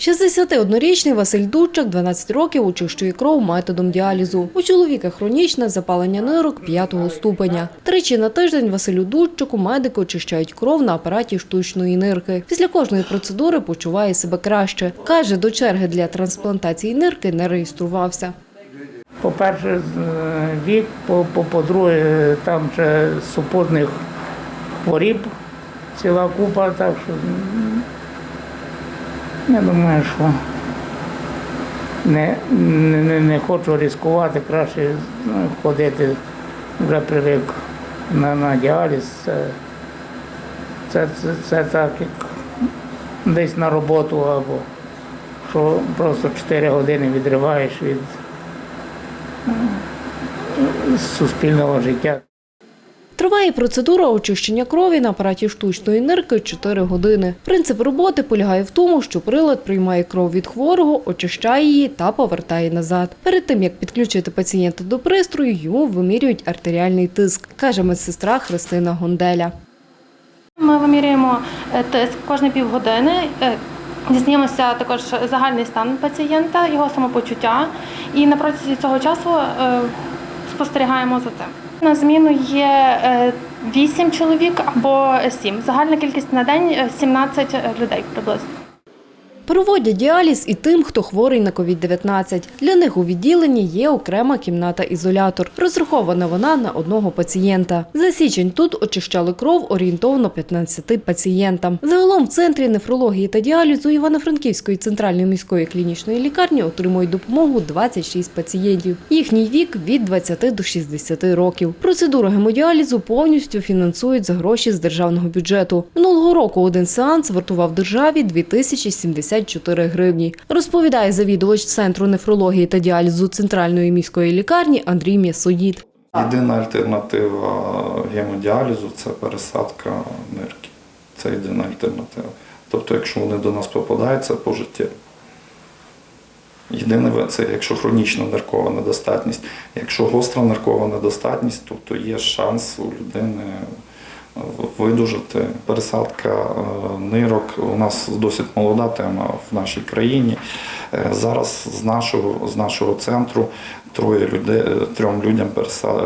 61-річний Василь Дудчак 12 років очищує кров методом діалізу. У чоловіка хронічне запалення нирок 5 ступеня. Тричі на тиждень Василю Дудчаку медики очищають кров на апараті штучної нирки. Після кожної процедури почуває себе краще. Каже, до черги для трансплантації нирки не реєструвався. По-перше, е, вік, по- по- по-друге, там ще супутних хворіб ціла купа, так що я думаю, що не, не, не- хочу ризикувати, краще ну, ходити, вже привик на, на діаліз. Це, це, це, це так, як десь на роботу або що просто 4 години відриваєш від суспільного життя. Триває процедура очищення крові на апараті штучної нирки 4 години. Принцип роботи полягає в тому, що прилад приймає кров від хворого, очищає її та повертає назад. Перед тим як підключити пацієнта до пристрою, йому вимірюють артеріальний тиск, каже медсестра Христина Гонделя. Ми вимірюємо е, тиск кожні півгодини. е, Дізнаємося також загальний стан пацієнта, його самопочуття, і на протязі цього часу е, спостерігаємо за цим. На зміну є 8 чоловік або 7. Загальна кількість на день е, 17 людей приблизно. Проводять діаліз і тим, хто хворий на COVID-19. Для них у відділенні є окрема кімната-ізолятор. Розрахована вона на одного пацієнта. За січень тут очищали кров орієнтовно 15 пацієнтам. Загалом в центрі нефрології та діалізу Івано-Франківської центральної міської клінічної лікарні отримують допомогу 26 пацієнтів. Їхній вік від 20 до 60 років. Процедуру гемодіалізу повністю фінансують за гроші з державного бюджету. Минулого року один сеанс вартував державі 2074 гривні. Розповідає завідувач центру нефрології та діалізу центральної міської лікарні Андрій М'ясоїд. Єдина альтернатива гемодіалізу це пересадка нирки. Це єдина альтернатива. Тобто, якщо вони до нас попадають, це пожиттєво. Єдине це якщо хронічна ниркова недостатність. Якщо гостра ниркова недостатність, то, то є шанс у людини видужати. Пересадка е, нирок у нас досить молода тема в нашій країні. Е, Зараз з нашого, з нашого центру троє людей, трьом людям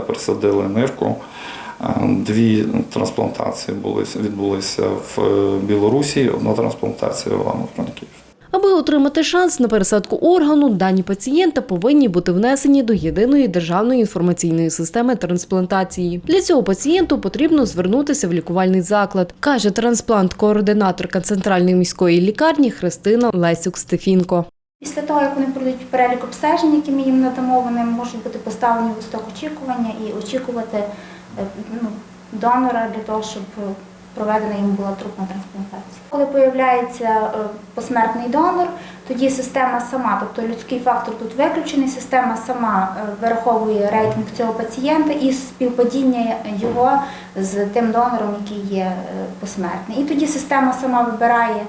пересадили нирку. Е, Дві трансплантації були, відбулися в Білорусі, одна трансплантація в Івано-Франківську. Аби отримати шанс на пересадку органу, дані пацієнта повинні бути внесені до єдиної державної інформаційної системи трансплантації. Для цього пацієнту потрібно звернутися в лікувальний заклад, каже трансплант-координаторка центральної міської лікарні Христина Лесюк Стефінко. Після того, як вони пройдуть перелік обстежень, які ми їм надамо, вони можуть бути поставлені в листок очікування і очікувати е, ну, донора для того, щоб проведена їм була трупна трансплантація. Коли появляється е, посмертний донор, тоді система сама, тобто людський фактор тут виключений, система сама е, вираховує рейтинг цього пацієнта і співпадіння його з тим донором, який є е, посмертний. І тоді система сама вибирає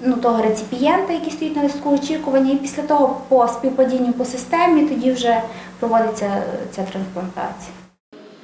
ну, того реципієнта, який стоїть на листку очікування, і після того по співпадінню по системі тоді вже проводиться ця трансплантація.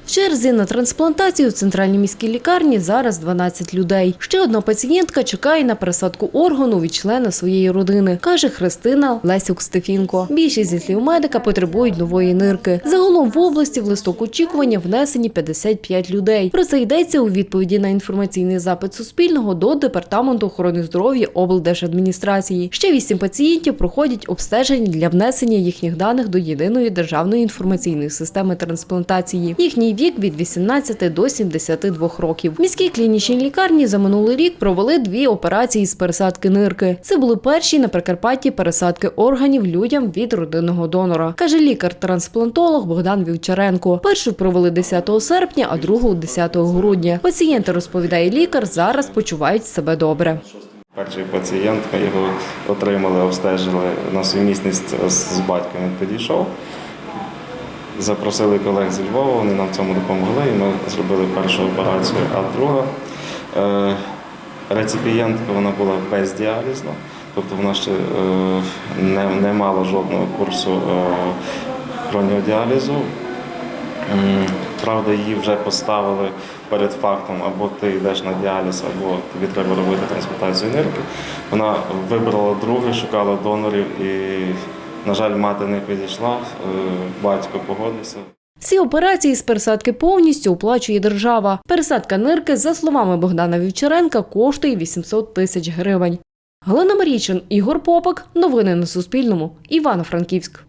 В черзі на трансплантацію в центральній міській лікарні зараз 12 людей. Ще одна пацієнтка чекає на пересадку органу від члена своєї родини, каже Христина Лесюк Стефінко. Більшість зі слів медика потребують нової нирки. Загалом в області в листок очікування внесені 55 людей. Про це йдеться у відповіді на інформаційний запит Суспільного до департаменту охорони здоров'я облдержадміністрації. Ще вісім пацієнтів проходять обстеження для внесення їхніх даних до єдиної державної інформаційної системи трансплантації. Їхній вік від 18 до 72 років. В міській клінічній лікарні за минулий рік провели дві операції з пересадки нирки. Це були перші на Прикарпатті пересадки органів людям від родинного донора, каже лікар-трансплантолог Богдан Вівчаренко. Першу провели 10 серпня, а другу 10 грудня. Пацієнти розповідає лікар, зараз почувають себе добре. Перший пацієнт, його отримали, обстежили на сумісність з батьком. Він підійшов. Запросили колег зі Львова, вони нам в цьому допомогли, і ми зробили першу операцію. А друга е, реципієнтка вона була бездіалізна, тобто вона ще е, не, не мала жодного курсу е, хроніодіалізу. Правда, її вже поставили перед фактом, або ти йдеш на діаліз, або тобі треба робити трансплантацію нирки. Вона вибрала друге, шукала донорів і, на жаль, мати не підійшла, е, батько погодився. Всі операції з пересадки повністю оплачує держава. Пересадка нирки, за словами Богдана Вівчаренка, коштує 800 тисяч гривень. Галина Марійчин, Ігор Попак. Новини на Суспільному. Івано-Франківськ.